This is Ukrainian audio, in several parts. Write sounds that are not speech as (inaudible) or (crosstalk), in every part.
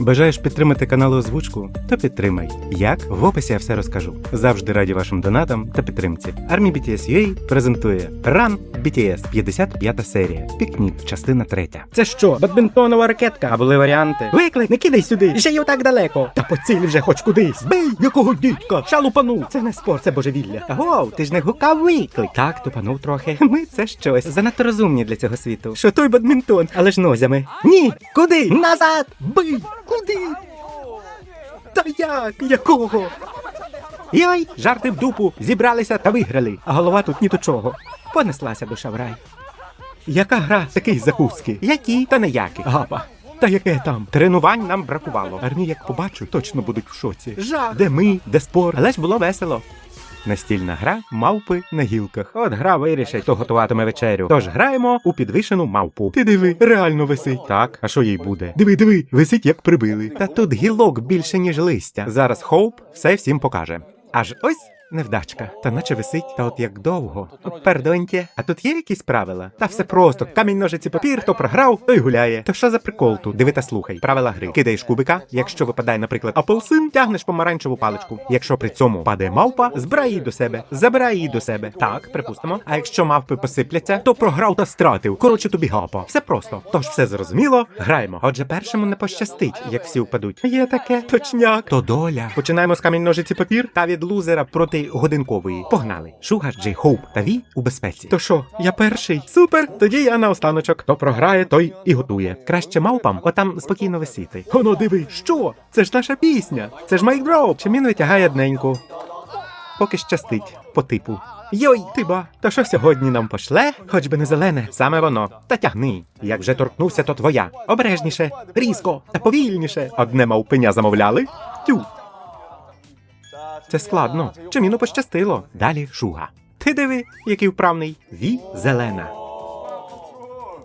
Бажаєш підтримати канал озвучку? То підтримай. Як? В описі я все розкажу. Завжди раді вашим донатам та підтримці. Армія BTS UA презентує Run BTS 55 серія. Пікнік, частина 3. Це що, бадмінтонова ракетка? А були варіанти? Виклик, не кидай сюди! Ще й отак далеко. Та поціль вже хоч кудись. Бий, якого дідька! Шалупану! Це не спорт, це божевілля. Агов, ти ж не гукав виклик. Так, тупанув трохи. Ми це щось. Занадто розумні для цього світу. Що той бадмінтон, але ж нозями. Ні! Куди? Назад! Бий! Куди? Та як? Якого? Йой, жарти в дупу, зібралися та виграли. А голова тут ні до чого. Понеслася душа в рай. Яка гра, такий закуски? Які? Та ніякі. Гапа. Та яке там? Тренувань нам бракувало. Армії, як побачу, точно будуть в шоці. Жах. Де ми, де спорт. Але ж було весело. Настільна гра мавпи на гілках. От гра вирішить, хто готуватиме вечерю. Тож граємо у підвішену мавпу. Ти диви, реально висить. Так, а що їй буде? Диви, диви, висить як прибили. Та тут гілок більше, ніж листя. Зараз Хоуп все всім покаже. Аж ось невдачка. Та наче висить. Та от як довго. Пердоньте, а тут є якісь правила? Та все просто. Камінь, ножиці, папір, хто програв, той гуляє. То що за прикол тут? Диви та слухай. Правила гри. Кидаєш кубика. Якщо випадає, наприклад, апельсин, тягнеш помаранчеву паличку. Якщо при цьому падає мавпа, збирай її до себе, забирай її до себе. Так, припустимо. А якщо мавпи посипляться, то програв та стратив. Коротше, тобі гапа. Все просто. Тож все зрозуміло. Граємо. Отже, першому не пощастить, як всі впадуть. Є таке, точняк. То доля. Починаємо з камінь ножиці папір та від лузера проти годинкової. Погнали. Шугар, Джей, Хоуп та Ві у безпеці. То що, я перший? Супер! Тоді я на останочок. Хто програє, той і готує. Краще мавпам, отам спокійно висіти. Оно диви, що? Це ж наша пісня. Це ж майкдроп. Чим витягає одненьку. Поки щастить по типу. Йой, ти ба, та що сьогодні нам пошле? Хоч би не зелене, саме воно. Та тягни. Як вже торкнувся, то твоя. Обережніше, різко та повільніше. Одне мавпеня замовляли. Тю. Це складно. Чиміну пощастило. Далі шуга. Ти диви, який вправний. Ві зелена.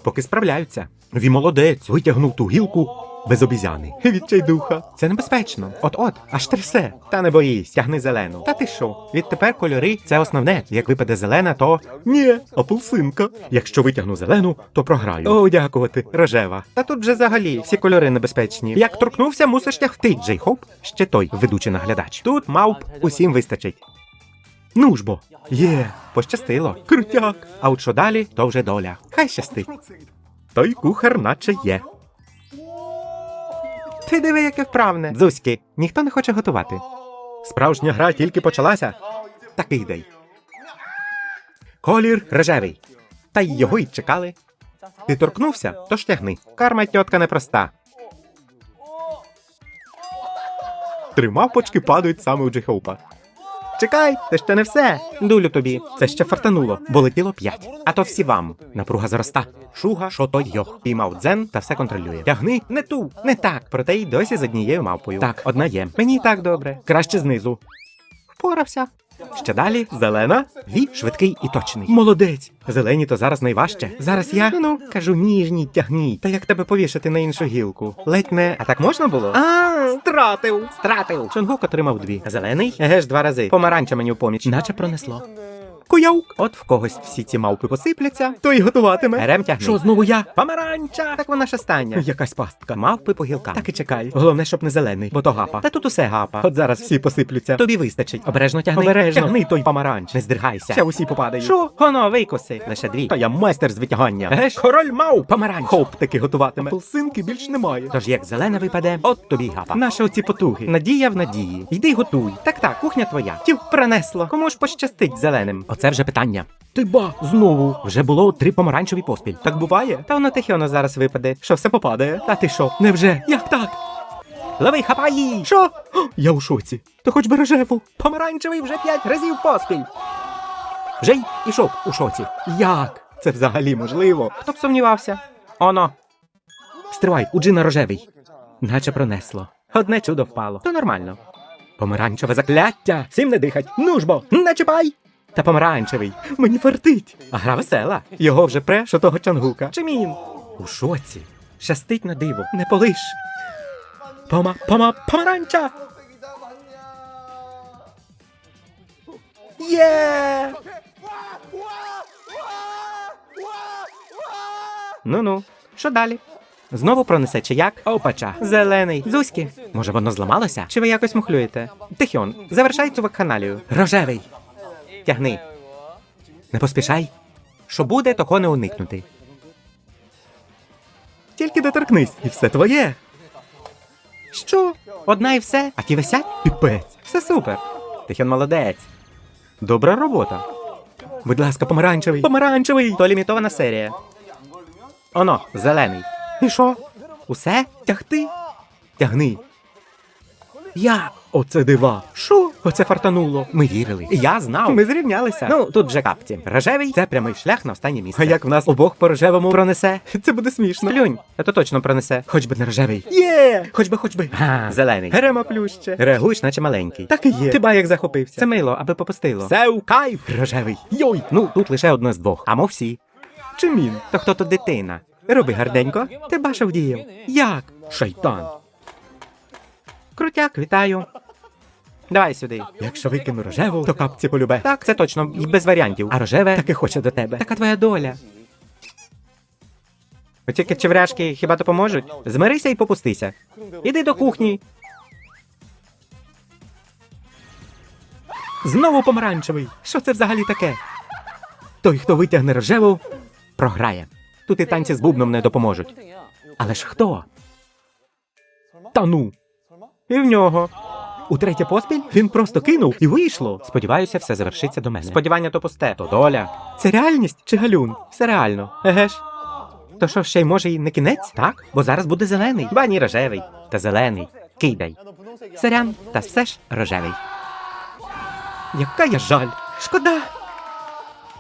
Поки справляються. Ві молодець, витягнув ту гілку без обізяни. Відчайдуха. Це небезпечно. От-от, аж трясе. Та не боїсь, тягни зелену. Та ти що? Відтепер кольори це основне. Як випаде зелена, то ні, апельсинка. Якщо витягну зелену, то програю. О, дякувати, рожева. Та тут вже взагалі всі кольори небезпечні. Як торкнувся, мусиш тягти. Джей Хоп, ще той ведучий наглядач. Тут мавп усім вистачить. Ну ж бо, є, пощастило. Крутяк. А от що далі, то вже доля. Хай щастить. Той кухар наче є. Ти диви, яке вправне. Зузьки, ніхто не хоче готувати. Справжня гра тільки почалася. Такий день. Колір рожевий. Та й його й чекали. Ти торкнувся, то ж тягни. Карма тьотка непроста. Три мавпочки падають саме у Джейхоупа. Чекай, це ще не все. Дулю тобі. Це ще фартануло, бо летіло п'ять. А то всі вам. Напруга зроста. Шуга, що то йох. Піймав дзен та все контролює. Тягни не ту, не так. Проте й досі з однією мавпою. Так, одна є. Мені так добре. Краще знизу. Впорався. Ще далі зелена, ві швидкий і точний. Молодець. Зелені то зараз найважче. Зараз я ну кажу ніжній тягній. Та як тебе повішати на іншу гілку? Ледь не. А так можна було? А, стратив. Стратив. Чонгук отримав дві. Зелений? Еге ж два рази. Помаранча мені в поміч. Наче пронесло. Куяук. От в когось всі ці мавпи посипляться, то й готуватиме. Берем тягни. Що знову я? Помаранча! Так вона ж остання. Якась пастка. Мавпи по гілкам. Так і чекай. Головне, щоб не зелений, бо то гапа. Та тут усе гапа. От зараз всі посиплються. Тобі вистачить. Обережно тягни. Обережно. Тягни той помаранч. Не здригайся. Ще усі попадають. Що? Гоно, викоси. Лише дві. Та я майстер з витягання. Еге ж, король мав. Помаранч. Хоп таки готуватиме. Апельсинки більш немає. Тож як зелена випаде, от тобі гапа. Наші оці потуги. Надія в надії. Йди готуй. Так так, кухня твоя. Тів пронесло. Кому ж пощастить зеленим? Оце вже питання. Ти ба, знову. Вже було три помаранчеві поспіль. Так буває? Та воно тихо зараз випаде. Що все попадає? Та ти що? Невже? Як так? Лови, хапай її! Що? О, я у шоці. То хоч би рожеву. Помаранчевий вже п'ять разів поспіль. Вже й ішов у шоці. Як? Це взагалі можливо? Хто б сумнівався? Оно. Стривай, у Джина рожевий. Наче пронесло. Одне чудо впало. То нормально. Помаранчеве закляття. Всім не дихать. Ну ж бо, не чіпай. Та помаранчевий. Мені фартить. А гра весела. Його вже пре, що того чангука. Чимін. У шоці. Щастить на диво. Не полиш. Пома, пома, помаранча. Є! Ну-ну, що далі? Знову пронесе чи як? Опача. Зелений. Зузьки. Може, воно зламалося? Чи ви якось мухлюєте? Тихіон, завершай цю вакханалію. Рожевий. Тягни. Не поспішай. Що буде, того не уникнути. Тільки доторкнись, і все твоє. Що? Одна і все? А ті висять? Піпець. Все супер. Тихіон молодець. Добра робота. Будь ласка, помаранчевий. Помаранчевий. То лімітована серія. Оно, зелений. І що? Усе? Тягти? Тягни. Я. Оце дива. Що? Оце фартануло. Ми вірили. Я знав. Ми зрівнялися. Ну, тут вже капці. Рожевий це прямий шлях на останнє місце. А як в нас обох по рожевому пронесе? Це буде смішно. Плюнь, а то точно пронесе. Хоч би не рожевий. Є! Хоч би, хоч би. А, зелений. Герема плюще. Реагуєш, наче маленький. Так і є. Ти ба як захопився. Це мило, аби попустило. Це у кайф. Рожевий. Йой. Ну, тут лише одне з двох. А мов всі. Чи мін? То хто тут дитина? Роби гарненько. Ти баша вдіяв. Як? Шайтан. Крутяк, вітаю. Давай сюди. Якщо викину рожеву, то капці полюбе. Так, це точно, і без варіантів. А рожеве таки хоче до тебе. Така твоя доля. От тільки чевряшки хіба допоможуть? Змирися і попустися. Іди до кухні. Знову помаранчевий. Що це взагалі таке? Той, хто витягне рожеву, програє. Тут і танці з бубном не допоможуть. Але ж хто? Та ну. І в нього. У третє поспіль він просто кинув і вийшло. Сподіваюся, все завершиться до мене. Сподівання то пусте, то доля. Це реальність чи галюн? Все реально. Еге ж. То що ще й може й не кінець? Так, бо зараз буде зелений. Ба ні рожевий. Та зелений. Кидай. Сорян, та все ж рожевий. Яка я жаль. Шкода.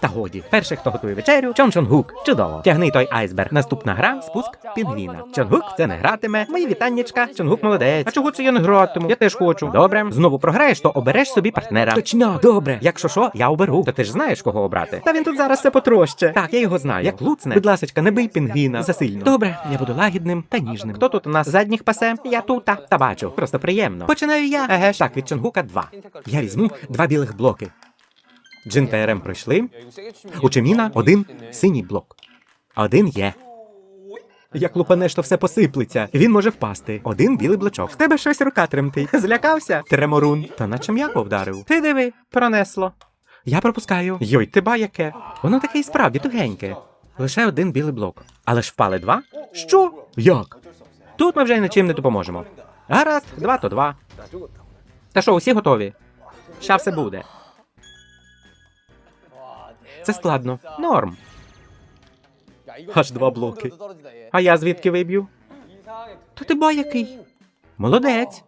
Та годі, перший, хто готує вечерю, Чон Чон Гук. Чудово. Тягни той айсберг. Наступна гра спуск пінгвіна. Чон Гук це не гратиме. Мої вітаннячка. Чон Гук молодець. А чого це я не гратиму? Я теж хочу. Добре. Знову програєш, то обереш собі партнера. Точно, добре. Якщо що, я оберу. То ти ж знаєш, кого обрати. Та він тут зараз все потроще. Так, я його знаю. Як луцне. Будь ласочка, не бий пінгвіна. Засильно. Добре, я буду лагідним та ніжним. Хто тут у нас задніх пасе? Я тут та, та бачу. Просто приємно. Починаю я. Еге ж. Так, від Чонгука два. Я візьму два білих блоки. Джин та РМ пройшли. У Чеміна один синій блок. Один є. Як лупанеш, то все посиплеться. Він може впасти. Один білий блочок. В тебе щось рука тремтить. (laughs) Злякався? Треморун. Та наче м'яко вдарив. Ти диви, пронесло. Я пропускаю. Йой, ти ба яке. Воно таке і справді тугеньке. Лише один білий блок. Але ж впали два. Що? Як? Тут ми вже нічим не допоможемо. Гаразд, два то два. Та що, усі готові? Ща все буде. Це складно. Норм. Аж два блоки. А я звідки виб'ю? То ти ба який? Молодець.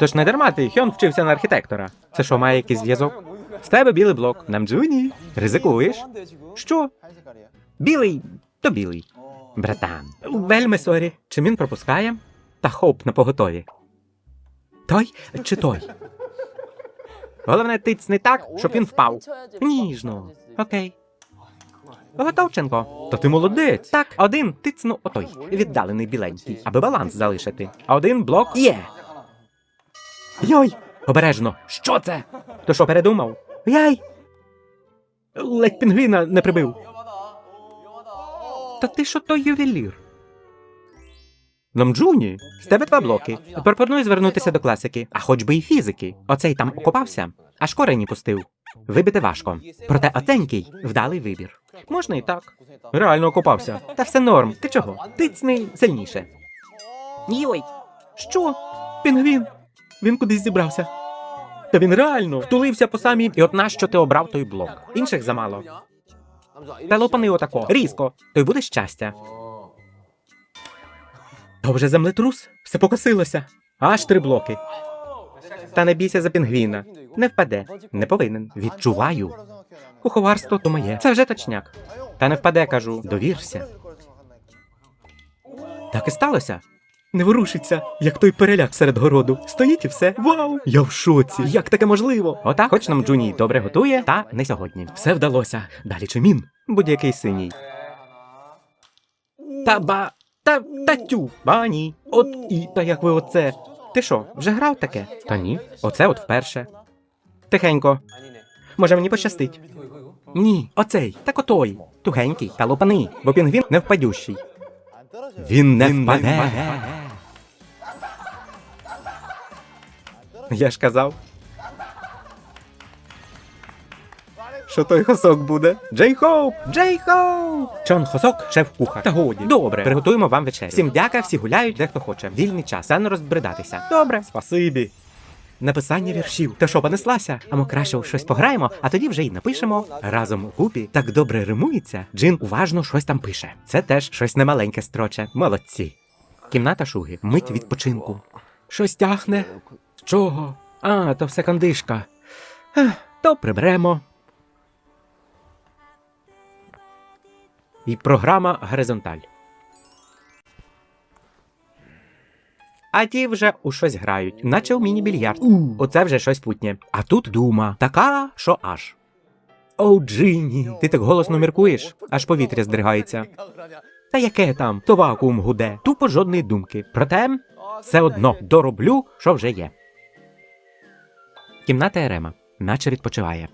Тож не дарма ти Хьон вчився на архітектора. Це що, має якийсь зв'язок? З тебе білий блок. Намджуні. Ризикуєш? Що? Білий, то білий. Братан. Вельми сорі. Чи він пропускає? Та хоп на поготові. Той чи той? Головне, тицни так, щоб він впав. Ніжно. Окей. Готовченко. Та ти молодець. Так, один тицну отой. Віддалений біленький, аби баланс залишити. Один блок є. Йой! Обережно. Що це? То що передумав? Яй! Ледь пінгвіна не прибив. Та ти що той ювелір? Намджуні, з тебе два блоки. Пропоную звернутися до класики, а хоч би і фізики. Оцей там окопався, аж корені пустив. Вибити важко. Проте оценький вдалий вибір. Можна і так. Реально окопався. Та все норм. Ти чого? Тицни сильніше. Йой! Що? Пінгвін? Він кудись зібрався. Та він реально втулився по самі. І от нащо ти обрав той блок? Інших замало. Та лопани отако. Різко. То й буде щастя. То вже землетрус? Все покосилося. Аж три блоки. Та не бійся за пінгвіна. Не впаде. Не повинен. Відчуваю. Куховарство то моє. Це вже точняк. Та не впаде, кажу. Довірся. Так і сталося. Не ворушиться, як той переляк серед городу. Стоїть і все. Вау! Я в шоці. Як таке можливо? Отак, хоч нам Джуні добре готує, та не сьогодні. Все вдалося. Далі чимін. Будь-який синій. Та ба. Та та тю. Ба ні. От і та як ви оце. Ти що, вже грав таке? Та ні. Оце от вперше. Тихенько. Може мені пощастить. Ні, оцей, так отой. Тугенький та лопаний, бо пінгвін не впадющий. Він не впаде. Я ж казав. Що той хосок буде? Джей Хоуп! Джей Хоуп! Чон Хосок, шеф кухар. Та годі. Добре, приготуємо вам вечерю. Всім дяка, всі гуляють, де хто хоче. Вільний час, а не розбридатися. Добре. Спасибі. Написання віршів. Та що понеслася? А ми краще у щось пограємо, а тоді вже й напишемо. Разом у купі так добре римується. Джин уважно щось там пише. Це теж щось немаленьке строче. Молодці. Кімната шуги. Мить відпочинку. Щось тягне. З чого? А, то все кандишка. Ех, То приберемо. І програма горизонталь. А ті вже у щось грають, наче у міні-більярд. Оце вже щось путнє. А тут дума, така, що аж. О, Джині, ти так голосно міркуєш, аж повітря здригається. Та яке там, то вакуум гуде, тупо жодної думки. Проте все одно дороблю, що вже є. Кімната Ерема, наче відпочиває.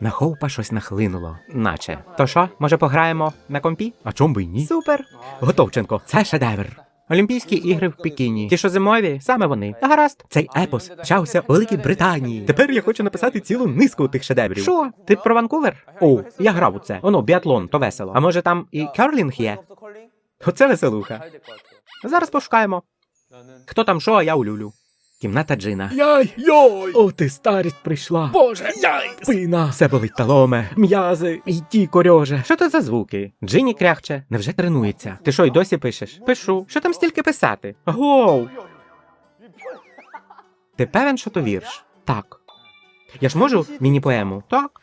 На Хоупа щось нахлинуло, наче. То що, може пограємо на компі? А чом би й ні? Супер! Готовченко, це шедевр. Олімпійські ігри в Пекіні. Ті, що зимові, саме вони. Та гаразд. Цей епос почався у Великій Британії. Тепер я хочу написати цілу низку тих шедеврів. Що? Ти про Ванкувер? О, я грав у це. Оно, біатлон, то весело. А може там і керлінг є? Оце веселуха. Зараз пошукаємо. Хто там що, а я улюлю. Кімната Джина. Яй, йой! О, ти старість прийшла. Боже, яй! Спина, все болить таломе, м'язи, і ті корьоже. Що це за звуки? Джині кряхче, невже тренується? Ти що, й досі пишеш? Пишу. Що там стільки писати? Гоу! Ти певен, що то вірш? Так. Я ж можу міні-поему? Так.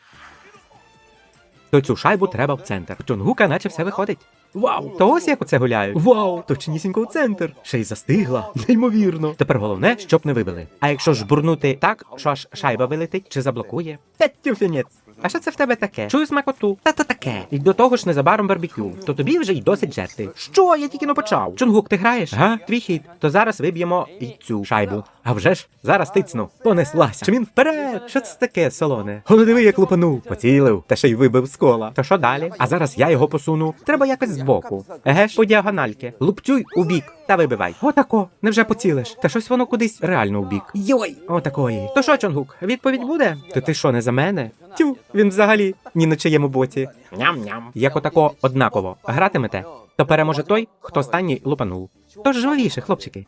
То цю шайбу треба в центр. У Чонгука наче все виходить. Вау! То ось як оце гуляють. Вау! Точнісінько в центр. Ще й застигла. Неймовірно. Тепер головне, щоб не вибили. А якщо ж бурнути так, що аж шайба вилетить чи заблокує? Та тюфінець. А що це в тебе таке? Чую смакоту. Та то таке. І до того ж незабаром барбекю. То тобі вже й досить жерти. Що? Я тільки не почав. Чунгук, ти граєш? Га? Твій хід. То зараз виб'ємо і цю шайбу. А вже ж зараз тицну. Понеслася. Чи він вперед? Що це таке, солоне? Голи диви, як лупанув. Поцілив, та ще й вибив з кола. То що далі? А зараз я його посуну. Треба якось збоку. Еге ж, по діагональки. Лупцюй у бік та вибивай. Отако. Невже поцілиш? Та щось воно кудись реально у бік. Йой! Отакої. То що, Чонгук, відповідь буде? То ти що, не за мене? Тю, він взагалі ні на чиєму боці. Ням-ням. Як отако однаково гратимете, то переможе той, хто останній лупанув. Тож живіше, хлопчики.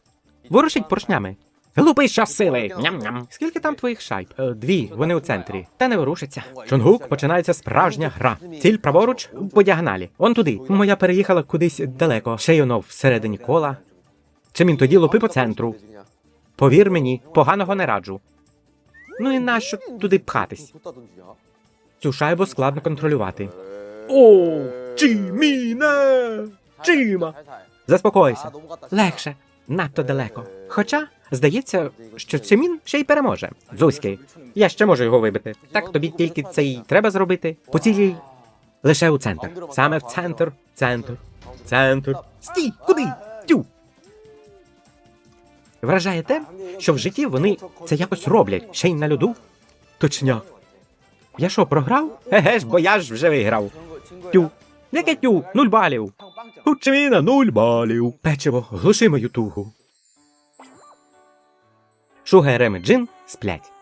Ворушіть поршнями. Лупи щасили! Ням-ням. Скільки там твоїх шайб? Е, дві, вони у центрі. Та не ворушиться. Чонгук починається справжня гра. Ціль праворуч по діагоналі. Он туди. Моя переїхала кудись далеко. Ще й оно всередині кола. Чим він тоді лупи по центру. Повір мені, поганого не раджу. Ну і нащо туди пхатись? Цю шайбу складно контролювати. О, Чіміне! Чима! Заспокойся. Легше, надто далеко. Хоча, здається, що Цимін ще й переможе. Зузьки, я ще можу його вибити. Так тобі тільки це й треба зробити. Поцілюй лише у центр. Саме в центр, центр, центр. Стій! Куди? Тю! Вражає те, що в житті вони це якось роблять, ще й на льоду. Точняк. Я що, програв? Еге ж, бо я ж вже виграв. Тю. Яке тю? Нуль балів. Учміна, нуль балів. Печиво, глуши мою тугу. Шуга Рем і Джин сплять.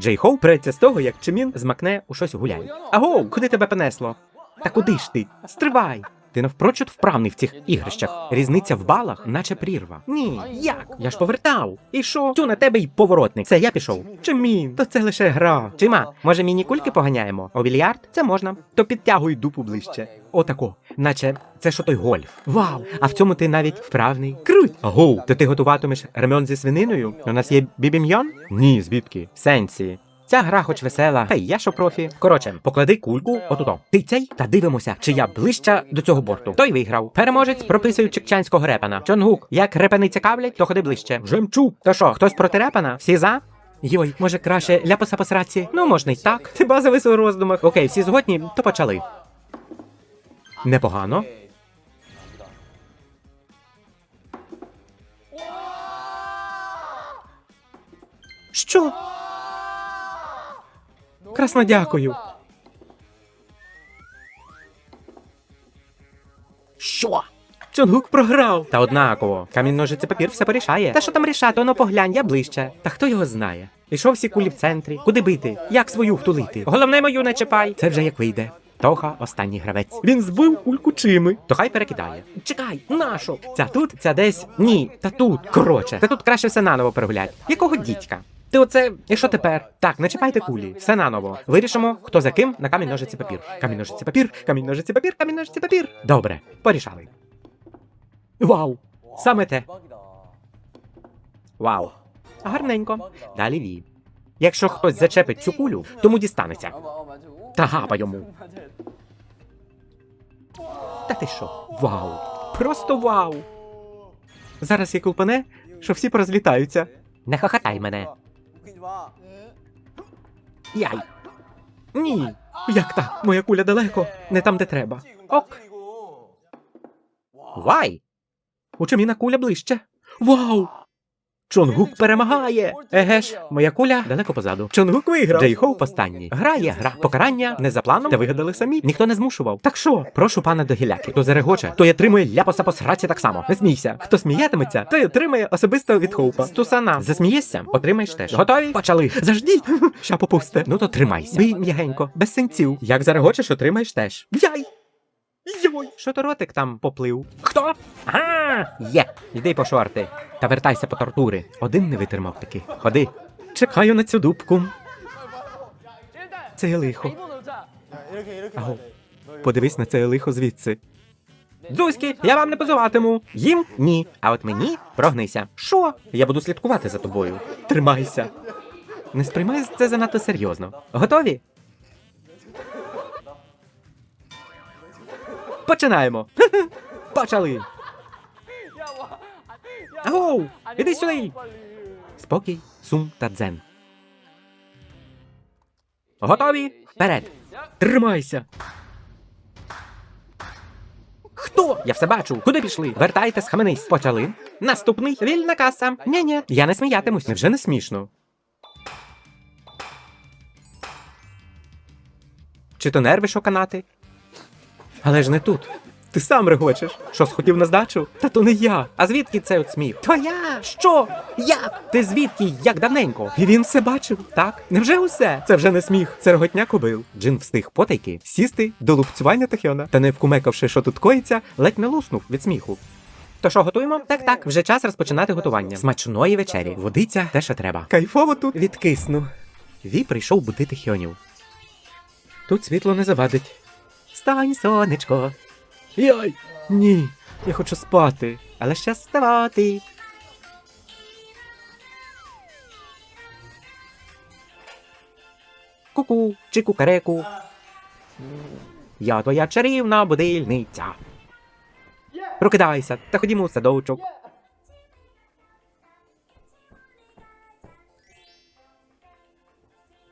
Джей Хоу преться з того, як Чимін змакне у щось гуляй. Аго, куди тебе понесло? Та куди ж ти? Стривай! Ти навпрочуд вправний в цих ігрищах. Різниця в балах, наче прірва. Ні, як? Я ж повертав. І що? Тю на тебе й поворотник. Це я пішов. Чимін? То це лише гра. Чима, може міні кульки поганяємо? О більярд? Це можна. То підтягуй дупу ближче. Отако. Наче це що той гольф. Вау! А в цьому ти навіть вправний. Круть! Агоу, то ти готуватимеш ремонт зі свининою? У нас є бібім'йон? Ні, звідки? Сенсі. Ця гра хоч весела, та й я що профі. Коротше, поклади кульку отуто. Ти цей та дивимося, чи я ближча до цього борту. Той виграв. Переможець прописує чекчанського репана. Чонгук, як репани цікавлять, то ходи ближче. Жемчук. То що, хтось проти репана? Всі за? Йой, може краще ляпоса по сраці? Ну, можна й так. Ти базовий у роздумах. Окей, всі згодні, то почали. Непогано. Що? Красно дякую. Що Чонгук програв. Та однаково. Камінь ножиці папір все порішає. Та що там рішати, воно поглянь, я ближче. Та хто його знає? Ішов всі кулі в центрі. Куди бити? Як свою втулити? Головне мою не чіпай. Це вже як вийде. Тоха останній гравець. Він збив кульку чими. То хай перекидає. Чекай, нашу. Ця тут, ця десь. Ні, та тут. Коротше, та тут краще все наново перегулять. Якого дідька? Ти оце, і що тепер? Так, не чіпайте кулі, все наново. Вирішимо, хто за ким на камінь ножиці папір. Камінь ножиці папір, камінь ножиці папір, камінь ножиці папір. Добре, порішали. Вау! Саме те. Вау. Гарненько. Далі ві. Якщо хтось зачепить цю кулю, тому дістанеться. Та гапа йому. Та ти що? Вау! Просто вау! Зараз є кулпане, що всі порозлітаються. Не хохотай мене. Яй. Ні. Як так? Моя куля далеко, не там, де треба. Ок. Вай. У Чиміна куля ближче. Вау! Чонгук перемагає. Еге ж, моя куля далеко позаду. Чонгук виграв. Джей Хоуп останній. Грає, гра. Покарання не за планом. Та вигадали самі. Ніхто не змушував. Так що, прошу пана до гіляки. Хто зарегоче, той отримує ляпоса по сраці так само. Не смійся. Хто сміятиметься, той отримає особисто від Хоупа. Стусана. Засмієшся, отримаєш теж. Готові? Почали. Заждіть. Ща попусте. Ну то тримайся. Бий м'ягенько, без синців. Як зарегочеш, отримаєш теж. Яй! Йой! Що то ротик там поплив? Хто? А, є. Йди по шорти. Та вертайся по тортури. Один не витримав таки. Ходи. Чекаю на цю дубку. Це є лихо. Аго, подивись на це лихо звідси. Дзузьки, я вам не позуватиму. Їм ні. А от мені прогнися. Що? Я буду слідкувати за тобою. Тримайся. Не сприймай це занадто серйозно. Готові? Починаємо. (laughs) Почали. Агоу! Іди сюди! Спокій, сум та дзен. Готові? Вперед! Тримайся! Хто? Я все бачу. Куди пішли? Вертайте, схаменись. Почали. Наступний вільна каса. Ні, ні, я не сміятимусь. Невже не смішно? Чи то нерви шоканати? Але ж не тут. Ти сам регочеш. Що схотів на здачу? Та то не я. А звідки цей от сміх? То я. Що? Як? Ти звідки? Як давненько? І він все бачив. Так? Невже усе? Це вже не сміх, це реготня кобил. Джин встиг потайки сісти до лупцювання Тахіона. Та не вкумекавши, що тут коїться, ледь не луснув від сміху. То що, готуємо? Так, так, вже час розпочинати готування. Смачної вечері. Водиця те, що треба. Кайфово тут відкисну. Ві прийшов будити хьонів. Тут світло не завадить. Стань, сонечко. Йой! Ні, я хочу спати. Але ще вставати. Ку-ку чи кукареку. Я твоя чарівна будильниця. Прокидайся та ходімо у садочок.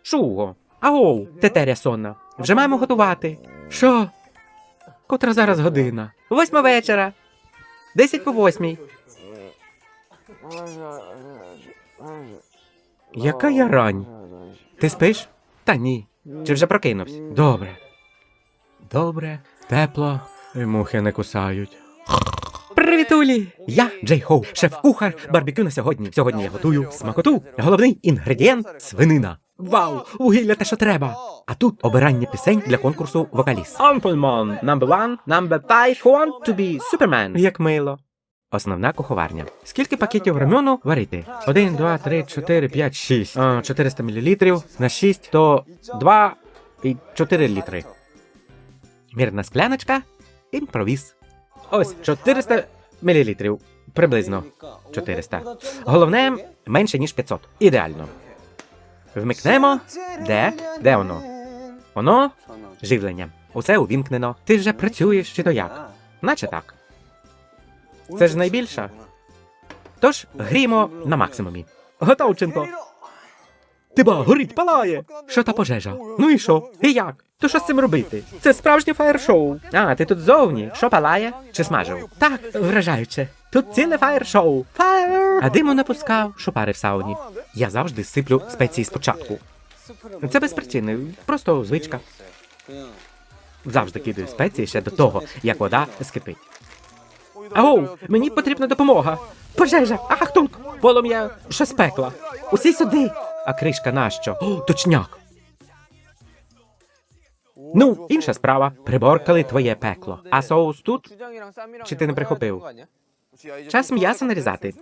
Шуго, агоу, тетеря сонна. Вже маємо готувати. Що? Котра зараз година? Восьма вечора. Десять по восьмій. Яка я рань? Ти спиш? Та ні. Чи вже прокинувся? Добре. Добре, тепло, і мухи не кусають. Привітулі! Я Джей Хоу, шеф-кухар барбекю на сьогодні. Сьогодні я готую смакоту. Головний інгредієнт свинина. Вау! Вугілля те, що треба. А тут обирання пісень для конкурсу вокаліст. Ампельман, number one, number five, who want to be Superman. Як мило. Основна куховарня. Скільки пакетів рамену варити? 1, 2, 3, 4, 5, 6. А, 400 мл на 6, то 2 і 4 літри. Мірна скляночка, імпровіз. Ось 400 мл. Приблизно 400. Головне, менше ніж 500. Ідеально. Вмикнемо. Де? Де воно? Воно живлення. Усе увімкнено. Ти вже працюєш чи то як? Наче так. Це ж найбільша. Тож гріємо на максимумі. Готовченко. Ти ба, горить, палає. Що та пожежа? Ну і що? І як? То що з цим робити? Це справжнє фаєр-шоу. А, ти тут зовні. Що палає? Чи смажив? Так, вражаюче. Тут ціле фаєр-шоу. Фаєр! А диму напускав, що пари в сауні. Я завжди сиплю спеції спочатку. Це без причини, просто звичка. Завжди кидаю спеції ще до того, як вода скипить. Ау, мені потрібна допомога. Пожежа, ахтунг, полум'я, що з пекла. Усі сюди. А кришка нащо? О, точняк. Ну, інша справа. Приборкали твоє пекло. А соус тут? Чи ти не прихопив? Час м'ясо нарізати.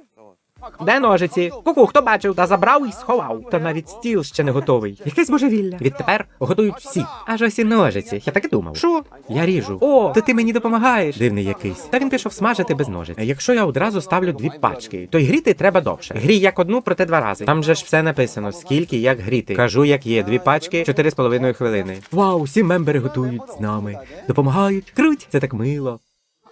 Де ножиці? Ку-ку, хто бачив, та забрав і сховав. Та навіть стіл ще не готовий. Якесь божевілля. Відтепер готують всі. Аж ось і ножиці. Я так і думав. Що? Я ріжу. О, то ти мені допомагаєш. Дивний якийсь. Та він пішов смажити без ножиць. Якщо я одразу ставлю дві пачки, то й гріти треба довше. Грій як одну, проте два рази. Там же ж все написано, скільки як гріти. Кажу, як є, дві пачки, чотири з половиною хвилини. Вау, всі мембери готують з нами. Допомагають. Круть, це так мило.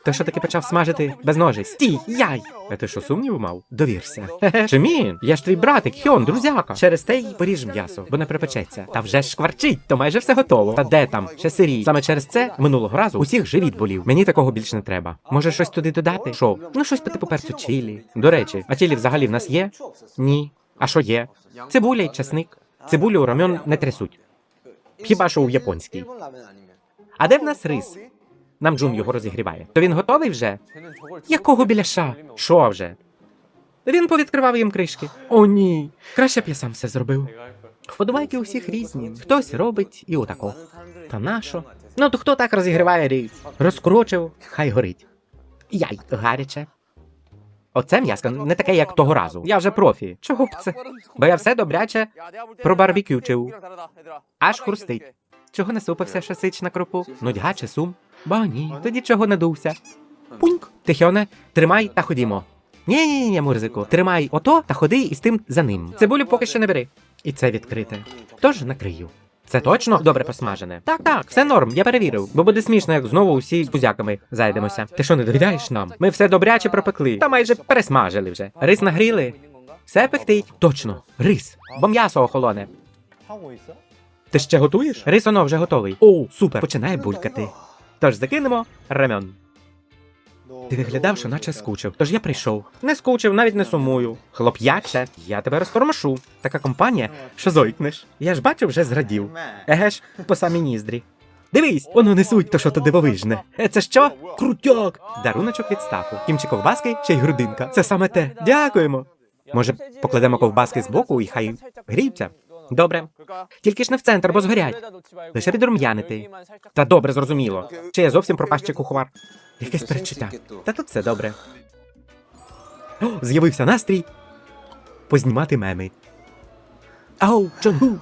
Ти що таки почав смажити без ножиць? Стій, яй! А ти що сумнів мав? Довірся. Чимін? Я ж твій братик, Хьон, друзяка. Через те й поріж м'ясо, бо не припечеться. Та вже ж шкварчить, то майже все готово. Та де там? Ще сирій. Саме через це минулого разу усіх живіт болів. Мені такого більше не треба. Може щось туди додати? Що? Ну щось по типу перцю чилі. До речі, а чилі взагалі в нас є? Ні. А що є? Цибуля й часник. Цибулю у рамьон не трясуть. Хіба що у японській. А де в нас рис? Нам Джун його розігріває. То він готовий вже? Якого біляша? Що вже? Він повідкривав їм кришки. О, ні. Краще б я сам все зробив. Вподобайки у всіх різні. Хтось робить і отако. Та нащо? Ну то хто так розігріває рис? Розкручив, хай горить. Яй, гаряче. Оце м'яско не таке, як того разу. Я вже профі. Чого б це? Бо я все добряче пробарбекючив. Аж хрустить. Чого насупився шасич на кропу? Нудьга чи сум? Ба ні, тоді чого надувся. Пуньк. Тихьоне, тримай та ходімо. Ні, ні, ні, Мурзику, тримай ото та ходи і з тим за ним. Цибулю поки що не бери. І це відкрите. Тож накрию. Це точно добре посмажене? Так, так, все норм, я перевірив. Бо буде смішно, як знову усі з пузяками зайдемося. Ти що, не довіряєш нам? Ми все добряче пропекли, та майже пересмажили вже. Рис нагріли. Все пектить. Точно, рис. Бо м'ясо охолоне. Ти ще готуєш? Рис оно вже готовий. О, супер. Починає булькати. Тож закинемо рамен. Ти виглядав, що наче скучив. Тож я прийшов. Не скучив, навіть не сумую. Хлоп'яче, я тебе розтормошу. Така компанія, що зойкнеш. Я ж бачу, вже зрадів. Еге ж, по самій ніздрі. Дивись, воно несуть, то що то дивовижне. Е, це що? Крутяк! Даруночок від стафу. Кімчі ковбаски, ще й грудинка. Це саме те. Дякуємо. Може, покладемо ковбаски збоку і хай гріються? Добре. Тільки ж не в центр, бо згорять. Лише підрум'янити. Та добре, зрозуміло. Чи я зовсім пропащий куховар? Якесь перечуття. Та тут все добре. О, з'явився настрій. Познімати меми. Ау, Чонгу!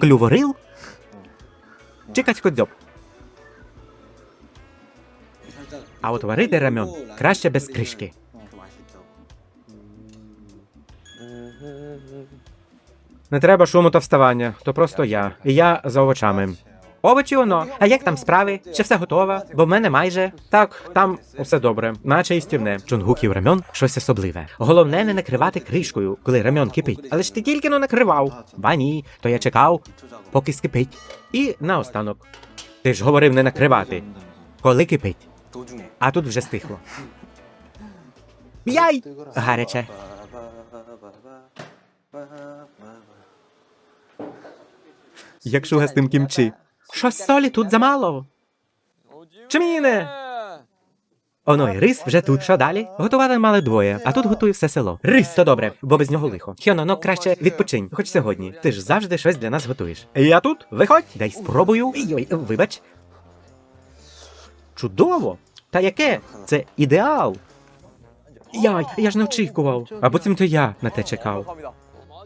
Клюворил? Чи кацькодзьоб? А от варити рамен краще без кришки. Не треба шуму та вставання, то просто я. І я за овочами. Овочі воно. А як там справи? Чи все готово? Бо в мене майже. Так, там усе добре, наче істівне. Чунгуків рамьон щось особливе. Головне не накривати кришкою, коли рамьон кипить. Але ж ти тільки но накривав. Ба ні, то я чекав, поки скипить. І наостанок. Ти ж говорив не накривати, коли кипить. А тут вже стихло. Яй! Гаряче. Як шуга з тим кімчі. Щось солі тут замало. Чміне! Оно і рис вже тут. Що далі? Готувати мали двоє, а тут готує все село. Рис то добре, бо без нього лихо. Хьоно, ну краще відпочинь, хоч сьогодні. Ти ж завжди щось для нас готуєш. Я тут? Виходь, дай спробую. Ой, вибач. Чудово! Та яке? Це ідеал. Яй, я ж не очікував. А потім то я на те чекав.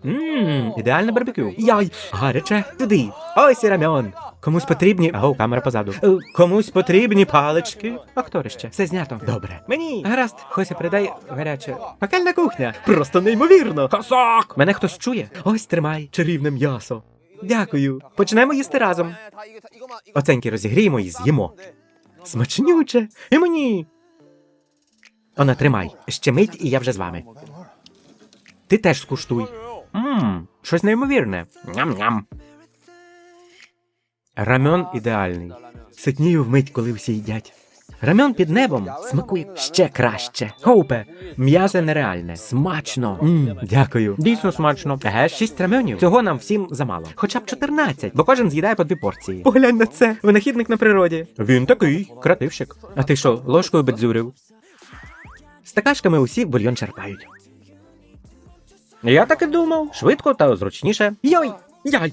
Ммм, ідеальне барбекю. Яй, гаряче. Туди. Ось і рамьон. Комусь потрібні. Ау, камера позаду. Е, Комусь потрібні палички. А хто ще? Все знято. Добре. Мені. Гаразд, Хося, придай гаряче. Пекельна кухня. Просто неймовірно. Косак! Мене хтось чує? Ось тримай, чарівне м'ясо. Дякую. Почнемо їсти разом. Оценьки розігріємо і з'їмо. Смачнюче. І мені. Она, тримай. Ще мить, і я вже з вами. Ти теж скуштуй. Ммм, щось неймовірне. Ням-ням. Рамен ідеальний. Ситнію вмить, коли всі їдять. Рамен під небом смакує ще краще. Хоупе, м'ясо нереальне. Смачно. Мм, дякую. Дійсно смачно. Еге, шість раменів. Цього нам всім замало. Хоча б 14, бо кожен з'їдає по дві порції. Поглянь на це. Винахідник на природі. Він такий, креативщик. А ти що, ложкою бедзюрив? Стакашками усі бульйон черпають. Я так і думав, швидко та зручніше. Йой! Яй!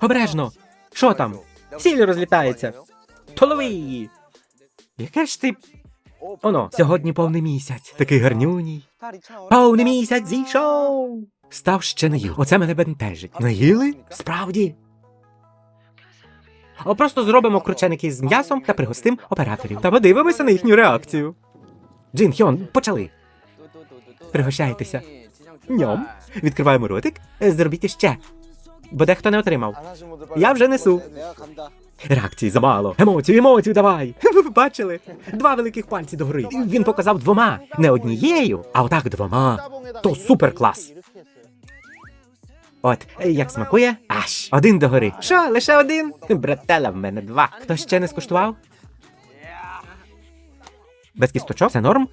Обережно! Що там? Сіль розлітається. Толови її! Яке ж ти. Оно, сьогодні повний місяць. Такий гарнюній. Повний місяць зійшов. Став ще не їв. Оце мене бентежить. Не їли? Справді. А просто зробимо крученики з м'ясом та пригостим операторів. Та подивимося на їхню реакцію. Джин Хьон, почали. Пригощайтеся. Ньом. Відкриваємо ротик. Е, Зробіть іще. Бо дехто не отримав. Я вже несу. Реакції замало. Емоцію, емоцію давай. (laughs) Ви бачили? Два великих пальці догори. Він показав двома. Не однією, а отак двома. То супер клас. От, е, як смакує? Аж. Один догори. Що, лише один? Братела, в мене два. Хто ще не скуштував? Без кісточок? Це норм?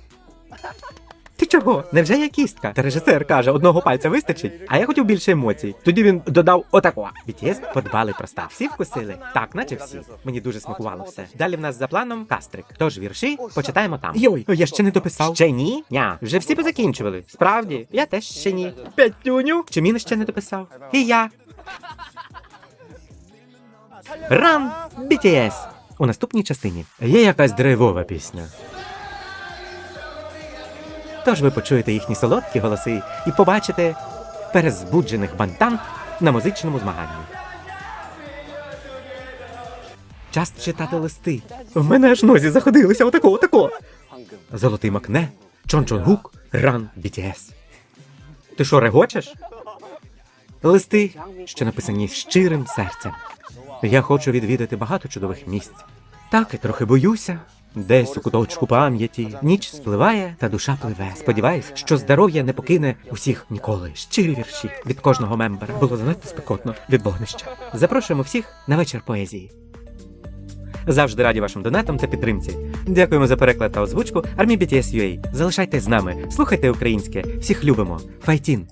Ти чого? Невже є кістка? Та режисер каже, одного пальця вистачить, а я хотів більше емоцій. Тоді він додав отако. BTS подбали про став. Всі вкусили? Так, наче всі. Мені дуже смакувало все. Далі в нас за планом кастрик. Тож вірші почитаємо там. Йой, я ще не дописав. Ще ні? Ня. Вже всі позакінчували. Справді, я теж ще ні. П'ятюню. Чи він ще не дописав? І я. Ран BTS. У наступній частині є якась драйвова пісня. Тож ви почуєте їхні солодкі голоси і побачите перезбуджених бантан на музичному змаганні. Час читати листи. В мене аж нозі заходилися отако, отако. Золотий макне, Чон Чон Гук, Ран BTS. Ти що, регочеш? Листи, що написані щирим серцем. Я хочу відвідати багато чудових місць. Так і трохи боюся. Десь у куточку пам'яті ніч спливає, та душа пливе. Сподіваюсь, що здоров'я не покине усіх ніколи. Щирі вірші від кожного мембера. Було занадто спекотно від вогнища. Запрошуємо всіх на вечір поезії. Завжди раді вашим донатам та підтримці. Дякуємо за переклад та озвучку. Армія BTS. Залишайтесь з нами, слухайте українське, всіх любимо. Файтін!